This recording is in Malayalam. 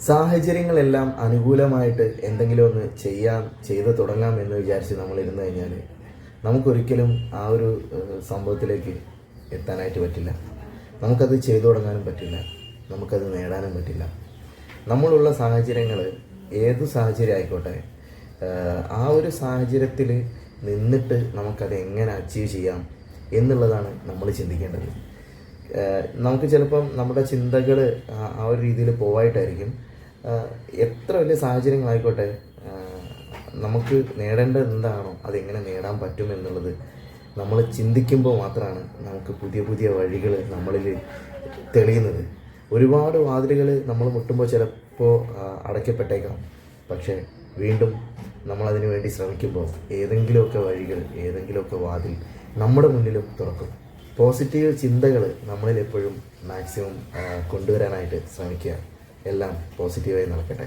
സാഹചര്യങ്ങളെല്ലാം അനുകൂലമായിട്ട് എന്തെങ്കിലും ഒന്ന് ചെയ്യാം ചെയ്ത് തുടങ്ങാം എന്ന് വിചാരിച്ച് നമ്മൾ ഇരുന്ന് കഴിഞ്ഞാൽ നമുക്കൊരിക്കലും ആ ഒരു സംഭവത്തിലേക്ക് എത്താനായിട്ട് പറ്റില്ല. നമുക്കത് ചെയ്തു തുടങ്ങാനും പറ്റില്ല. നമുക്കത് നേടാനും പറ്റില്ല. നമ്മളുള്ള സാഹചര്യങ്ങൾ ഏത് സാഹചര്യം ആയിക്കോട്ടെ ആ ഒരു സാഹചര്യത്തിൽ നിന്നിട്ട് നമുക്കത് എങ്ങനെ അച്ചീവ് ചെയ്യാം എന്നുള്ളതാണ് നമ്മൾ ചിന്തിക്കേണ്ടത്. നമുക്ക് ചിലപ്പം നമ്മുടെ ചിന്തകൾ ആ ഒരു രീതിയിൽ പോവായിട്ടായിരിക്കും. എത്ര വലിയ സാഹചര്യങ്ങളായിക്കോട്ടെ നമുക്ക് നേടേണ്ടത് എന്താണോ അതെങ്ങനെ നേടാൻ പറ്റും എന്നുള്ളത് നമ്മൾ ചിന്തിക്കുമ്പോൾ മാത്രമാണ് നമുക്ക് പുതിയ പുതിയ വഴികൾ നമ്മളിൽ തെളിയുന്നത്. ഒരുപാട് വാതിലുകൾ നമ്മൾ മുട്ടുമ്പോൾ ചിലപ്പോൾ അടയ്ക്കപ്പെട്ടേക്കാം. പക്ഷേ വീണ്ടും നമ്മളതിനു വേണ്ടി ശ്രമിക്കുമ്പോൾ ഏതെങ്കിലുമൊക്കെ വഴികൾ ഏതെങ്കിലുമൊക്കെ വാതിൽ നമ്മുടെ മുന്നിലും തുറക്കും. പോസിറ്റീവ് ചിന്തകൾ നമ്മളിൽ എപ്പോഴും മാക്സിമം കൊണ്ടുവരാനായിട്ട് ശ്രമിക്കുക. എല്ലാം പോസിറ്റീവായി നടക്കട്ടെ.